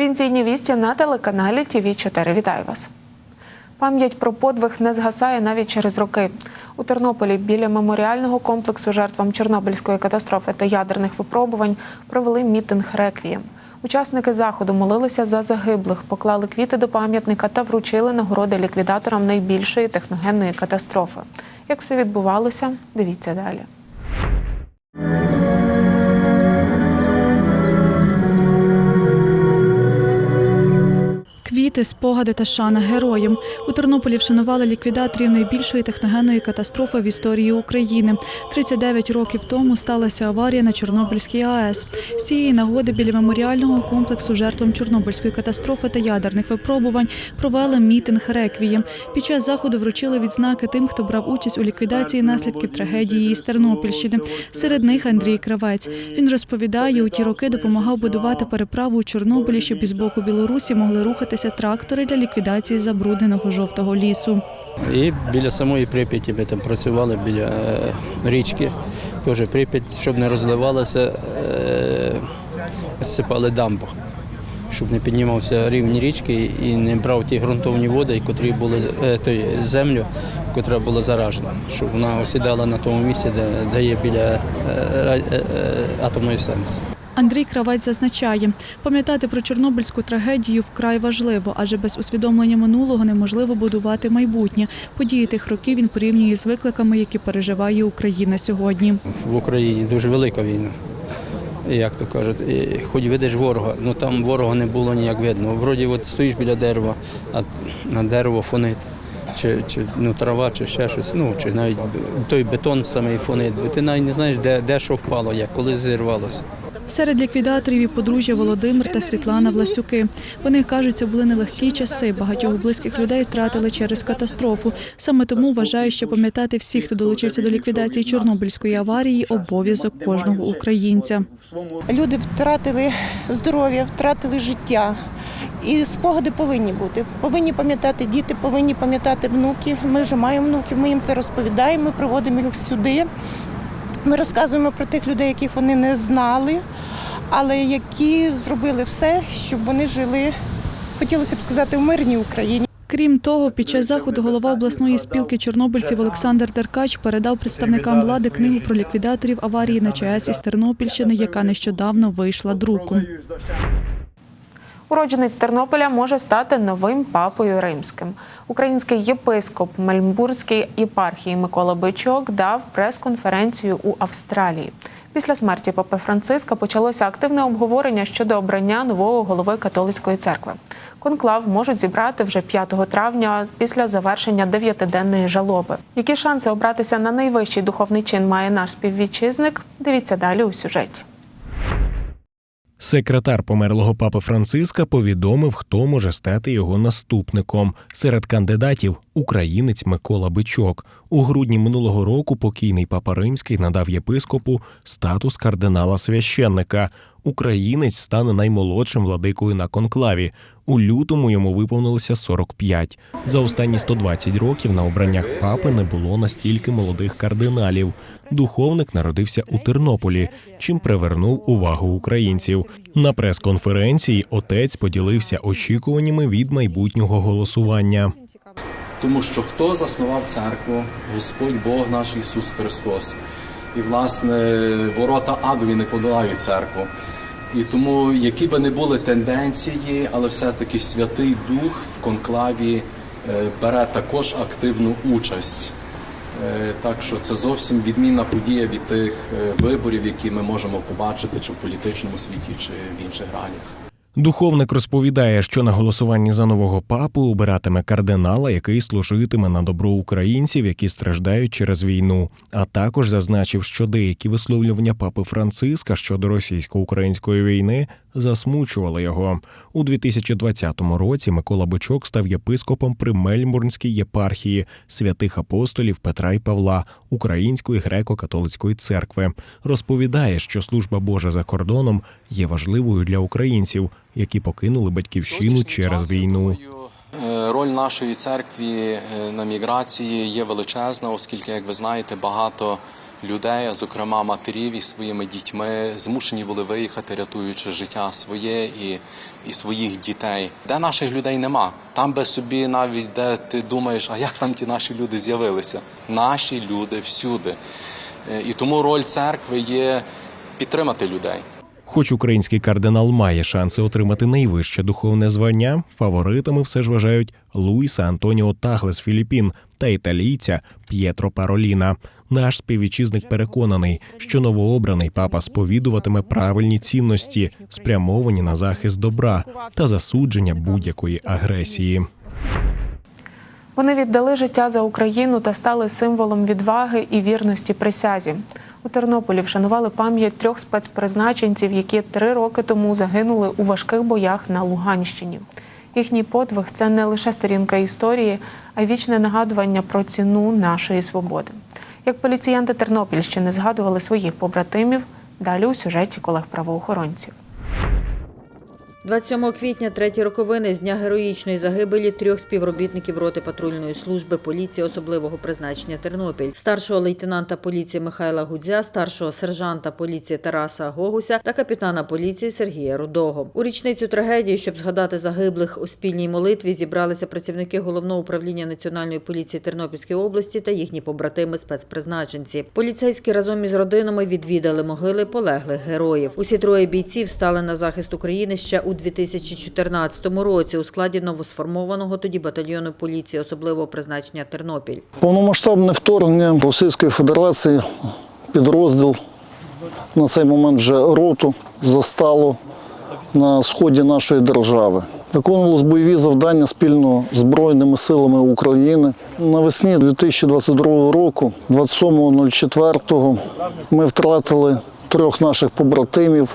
Провінційні вісті на телеканалі ТВ 4 Вітаю вас. Пам'ять про подвиг не згасає навіть через роки. У Тернополі біля меморіального комплексу жертвам Чорнобильської катастрофи та ядерних випробувань провели мітинг реквієм. Учасники заходу молилися за загиблих, поклали квіти до пам'ятника та вручили нагороди ліквідаторам найбільшої техногенної катастрофи. Як все відбувалося, дивіться далі. Квіти, спогади та шана героям. У Тернополі вшанували ліквідаторів найбільшої техногенної катастрофи в історії України. 39 років тому сталася аварія на Чорнобильській АЕС. З цієї нагоди біля меморіального комплексу жертвам Чорнобильської катастрофи та ядерних випробувань провели мітинг реквієм. Під час заходу вручили відзнаки тим, хто брав участь у ліквідації наслідків трагедії із Тернопільщини. Серед них Андрій Кравець. Він розповідає, у ті роки допомагав будувати переправу у Чорнобилі, щоб із боку Білорусі могли рухатися трактори для ліквідації забрудненого жовтого лісу. І біля самої Прип'яті ми там працювали біля е, річки. Теж Прип'ять, щоб не розливалося, е, сипали дамбу, щоб не піднімався рівень річки і не брав ті ґрунтовні води, котрі були е, той, землю, яка була заражена, щоб вона осідала на тому місці, де, де є біля атомної станції. Андрій Кравець зазначає, пам'ятати про Чорнобильську трагедію вкрай важливо, адже без усвідомлення минулого неможливо будувати майбутнє. Події тих років він порівнює з викликами, які переживає Україна сьогодні. в Україні дуже велика війна. Як то кажуть, хоч видиш ворога, ну там ворога не було ніяк видно. Вроді от стоїш біля дерева, а на дерево фонить. Чи, чи ну, трава, чи ще щось, ну чи навіть той бетон самий фонить, бо ти навіть не знаєш, де, де що впало, як коли зірвалося. Серед ліквідаторів і подружжя Володимир та Світлана Власюки. Вони кажуть, це були нелегкі часи. Багатьох близьких людей втратили через катастрофу. Саме тому вважаю, що пам'ятати всіх, хто долучився до ліквідації Чорнобильської аварії, обов'язок кожного українця. Люди втратили здоров'я, втратили життя. І спогади повинні бути. Повинні пам'ятати діти, повинні пам'ятати внуки. Ми вже маємо внуків, ми їм це розповідаємо, ми приводимо їх сюди. Ми розказуємо про тих людей, яких вони не знали, але які зробили все, щоб вони жили, хотілося б сказати, в мирній Україні. Крім того, під час заходу голова обласної спілки чорнобильців Олександр Деркач передав представникам влади книгу про ліквідаторів аварії на ЧАЕС із Тернопільщини, яка нещодавно вийшла друком. Уродженець Тернополя може стати новим папою римським. Український єпископ Мельбурзької єпархії Микола Бичок дав прес-конференцію у Австралії. Після смерті папи Франциска почалося активне обговорення щодо обрання нового голови католицької церкви. Конклав можуть зібрати вже 5 травня після завершення дев'ятиденної жалоби. Які шанси обратися на найвищий духовний чин має наш співвітчизник? Дивіться далі у сюжеті. Секретар померлого папи Франциска повідомив, хто може стати його наступником. Серед кандидатів українець Микола Бичок. У грудні минулого року покійний папа Римський надав єпископу статус кардинала священника. Українець стане наймолодшим владикою на конклаві. У лютому йому виповнилося 45. За останні 120 років на обраннях папи не було настільки молодих кардиналів. Духовник народився у Тернополі, чим привернув увагу українців. На прес-конференції отець поділився очікуваннями від майбутнього голосування. Тому що хто заснував церкву? Господь Бог наш Ісус Христос. І, власне, ворота адові не подолають церкву. І тому, які би не були тенденції, але все-таки Святий Дух в конклаві е, бере також активну участь. Е, Так що це зовсім відмінна подія від тих е, виборів, які ми можемо побачити чи в політичному світі, чи в інших реаліях. Духовник розповідає, що на голосуванні за нового папу обиратиме кардинала, який служитиме на добро українців, які страждають через війну. А також зазначив, що деякі висловлювання папи Франциска щодо російсько-української війни засмучували його. У 2020 році Микола Бичок став єпископом при Мельбурнській єпархії святих апостолів Петра і Павла Української греко-католицької церкви. Розповідає, що служба Божа за кордоном є важливою для українців, які покинули батьківщину через війну. Е, Роль нашої церкви е, на міграції є величезна, оскільки, як ви знаєте, багато людей, а зокрема матерів із своїми дітьми, змушені були виїхати, рятуючи життя своє і, і своїх дітей. Де наших людей нема. Там би собі навіть де ти думаєш, а як там ті наші люди з'явилися? Наші люди всюди. Е, І тому роль церкви є підтримати людей. Хоч український кардинал має шанси отримати найвище духовне звання, фаворитами все ж вважають Луїса Антоніо Тагле з Філіппін та італійця П'єтро Пароліна. Наш співвітчизник переконаний, що новообраний папа сповідуватиме правильні цінності, спрямовані на захист добра та засудження будь-якої агресії. Вони віддали життя за Україну та стали символом відваги і вірності присязі. У Тернополі вшанували пам'ять трьох спецпризначенців, які три роки тому загинули у важких боях на Луганщині. Їхній подвиг це не лише сторінка історії, а й вічне нагадування про ціну нашої свободи. Як поліціянти Тернопільщини згадували своїх побратимів, далі у сюжеті колег-правоохоронців. 27 квітня треті роковини з дня героїчної загибелі трьох співробітників роти патрульної служби поліції особливого призначення Тернопіль, старшого лейтенанта поліції Михайла Гудзя, старшого сержанта поліції Тараса Гогуся та капітана поліції Сергія Рудого. У річницю трагедії, щоб згадати загиблих у спільній молитві, зібралися працівники головного управління національної поліції Тернопільської області та їхні побратими спецпризначенці. Поліцейські разом із родинами відвідали могили полеглих героїв. Усі троє бійців стали на захист України ще у 2014 році у складі новосформованого тоді батальйону поліції особливого призначення Тернопіль. Повномасштабне вторгнення Російської Федерації підрозділ на цей момент вже роту застало на сході нашої держави. Виконувалися бойові завдання спільно з Збройними силами України. Навесні 2022 року, 27.04, ми втратили трьох наших побратимів,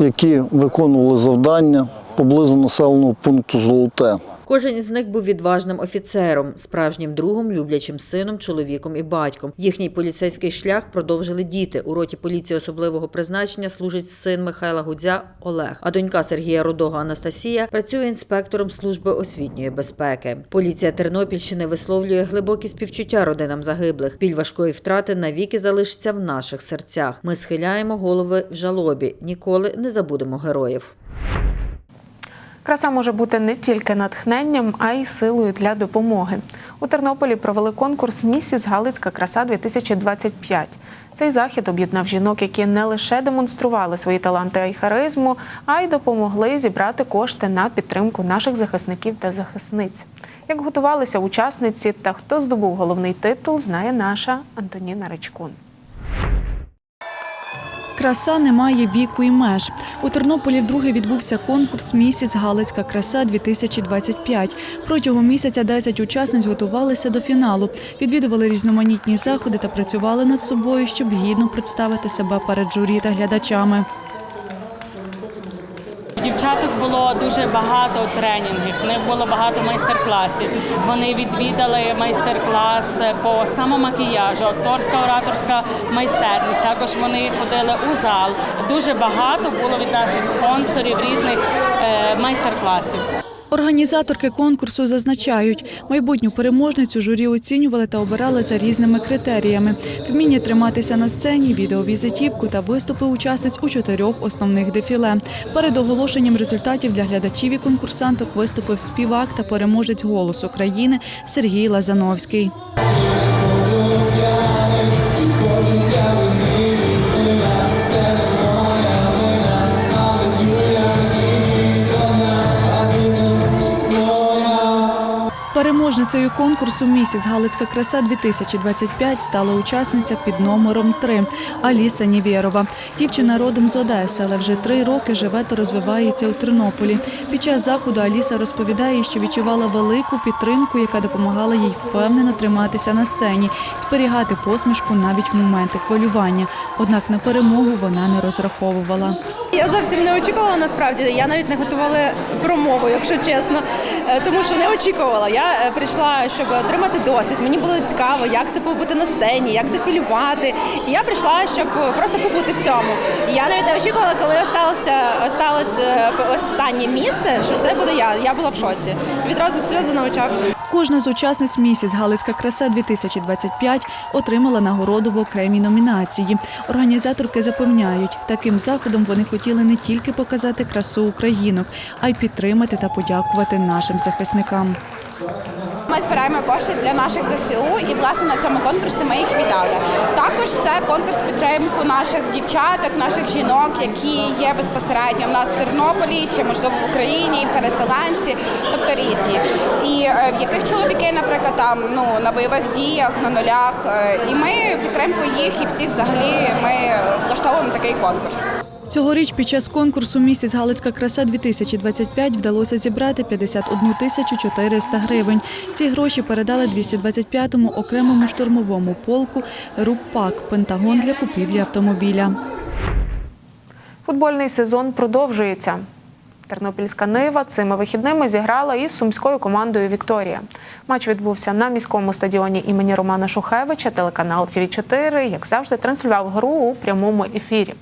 які виконували завдання поблизу населеного пункту Золоте. Кожен із них був відважним офіцером, справжнім другом, люблячим сином, чоловіком і батьком. Їхній поліцейський шлях продовжили діти. У роті поліції особливого призначення служить син Михайла Гудзя Олег, а донька Сергія Рудого Анастасія працює інспектором служби освітньої безпеки. Поліція Тернопільщини висловлює глибокі співчуття родинам загиблих. Біль важкої втрати навіки залишиться в наших серцях. Ми схиляємо голови в жалобі. Ніколи не забудемо героїв. Краса може бути не тільки натхненням, а й силою для допомоги. У Тернополі провели конкурс Місіс Галицька краса 2025 Цей захід об'єднав жінок, які не лише демонстрували свої таланти і харизму, а й допомогли зібрати кошти на підтримку наших захисників та захисниць. Як готувалися учасниці та хто здобув головний титул, знає наша Антоніна Речкун. Краса не має віку і меж. У Тернополі вдруге відбувся конкурс Місяць Галицька краса 2025 Протягом місяця 10 учасниць готувалися до фіналу, відвідували різноманітні заходи та працювали над собою, щоб гідно представити себе перед журі та глядачами. Дівчаток було дуже багато тренінгів, в них було багато майстер-класів. Вони відвідали майстер-клас по самомакіяжу, акторська ораторська майстерність. Також вони ходили у зал. Дуже багато було від наших спонсорів різних е, майстер-класів. Організаторки конкурсу зазначають, майбутню переможницю журі оцінювали та обирали за різними критеріями: вміння триматися на сцені, відеовізитівку та виступи учасниць у чотирьох основних дефіле. Перед оголошенням результатів для глядачів і конкурсанток виступив співак та переможець «Голос України» Сергій Лазановський. Переможницею конкурсу Місіс Галицька краса 2025 стала учасниця під номером 3 Аліса Нівєрова. Дівчина родом з Одеси, але вже три роки живе та розвивається у Тернополі. Під час заходу Аліса розповідає, що відчувала велику підтримку, яка допомагала їй впевнено триматися на сцені, зберігати посмішку навіть в моменти хвилювання. Однак на перемогу вона не розраховувала. Я зовсім не очікувала насправді. Я навіть не готувала промову, якщо чесно, тому що не очікувала. Я е, прийшла, щоб отримати досвід. Мені було цікаво, як типу бути на сцені, як дефілювати. І я прийшла, щоб просто побути в цьому. І я навіть не очікувала, коли осталося осталось е, останнє місце, що це буде я. Я була в шоці. Відразу сльози на очах. Кожна з учасниць місіс Галицька краса 2025 отримала нагороду в окремій номінації. Організаторки запевняють, таким заходом вони хотіли не тільки показати красу українок, а й підтримати та подякувати нашим захисникам. Ми збираємо кошти для наших ЗСУ і власне на цьому конкурсі ми їх віддали. Також це конкурс підтримку наших дівчаток, наших жінок, які є безпосередньо в нас в Тернополі чи можливо в Україні, переселенці, тобто різні. І е, в яких чоловіки, наприклад, там ну на бойових діях, на нулях. Е, І ми підтримкою їх і всі взагалі ми влаштовуємо такий конкурс. Цьогоріч під час конкурсу «Місіс Галицька краса 2025 вдалося зібрати 51 тисячу 400 гривень. Ці гроші передали 225-му окремому штурмовому полку «Рупак» Пентагон для купівлі автомобіля. Футбольний сезон продовжується. Тернопільська Нива цими вихідними зіграла із сумською командою Вікторія. Матч відбувся на міському стадіоні імені Романа Шухевича. Телеканал ТВ 4 як завжди, транслював гру у прямому ефірі.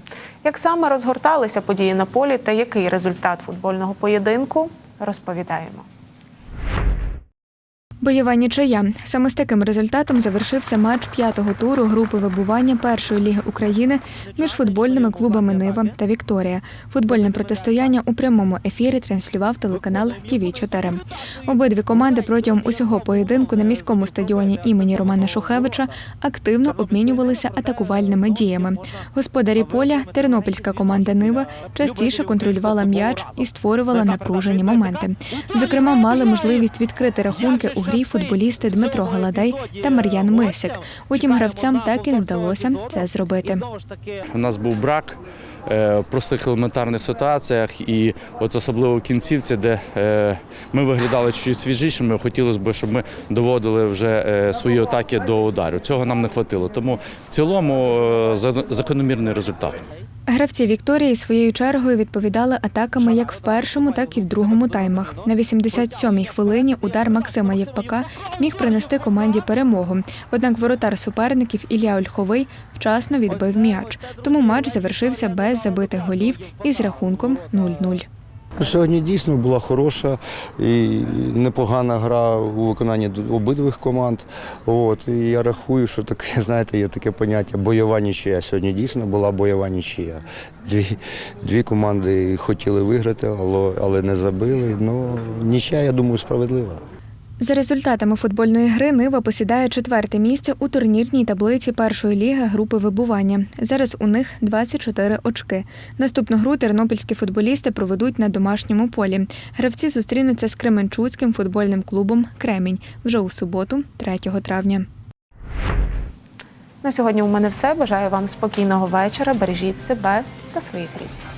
Як саме розгорталися події на полі та який результат футбольного поєдинку, розповідаємо. Бойова нічия. Саме з таким результатом завершився матч п'ятого туру групи вибування першої ліги України між футбольними клубами Нива та Вікторія. Футбольне протистояння у прямому ефірі транслював телеканал ТВ 4 Обидві команди протягом усього поєдинку на міському стадіоні імені Романа Шухевича активно обмінювалися атакувальними діями. Господарі поля, тернопільська команда Нива частіше контролювала м'яч і створювала напружені моменти. Зокрема, мали можливість відкрити рахунки у грі футболісти Дмитро Галадей та Мар'ян Мисик. Утім, гравцям так і не вдалося це зробити. У нас був брак е, в простих елементарних ситуаціях, і от особливо в кінцівці, де е, ми виглядали чуть свіжішими, хотілося б, щоб ми доводили вже е, свої атаки до удару. Цього нам не вистачило. Тому в цілому закономірний результат. Гравці Вікторії своєю чергою відповідали атаками як в першому, так і в другому таймах. На 87-й хвилині удар Максима Євпака міг принести команді перемогу. Однак воротар суперників Ілля Ольховий вчасно відбив м'яч. Тому матч завершився без забитих голів із рахунком 0-0. Сьогодні дійсно була хороша і непогана гра у виконанні обидвих команд. От, і я рахую, що таке, знаєте, є таке поняття бойова нічия. Сьогодні дійсно була бойова нічия. Дві, дві команди хотіли виграти, але, але не забили. Ну, нічия, я думаю, справедлива. За результатами футбольної гри Нива посідає четверте місце у турнірній таблиці першої ліги групи вибування. Зараз у них 24 очки. Наступну гру тернопільські футболісти проведуть на домашньому полі. Гравці зустрінуться з Кременчуцьким футбольним клубом Кремінь вже у суботу, 3 травня. На сьогодні у мене все. Бажаю вам спокійного вечора. Бережіть себе та своїх рідних.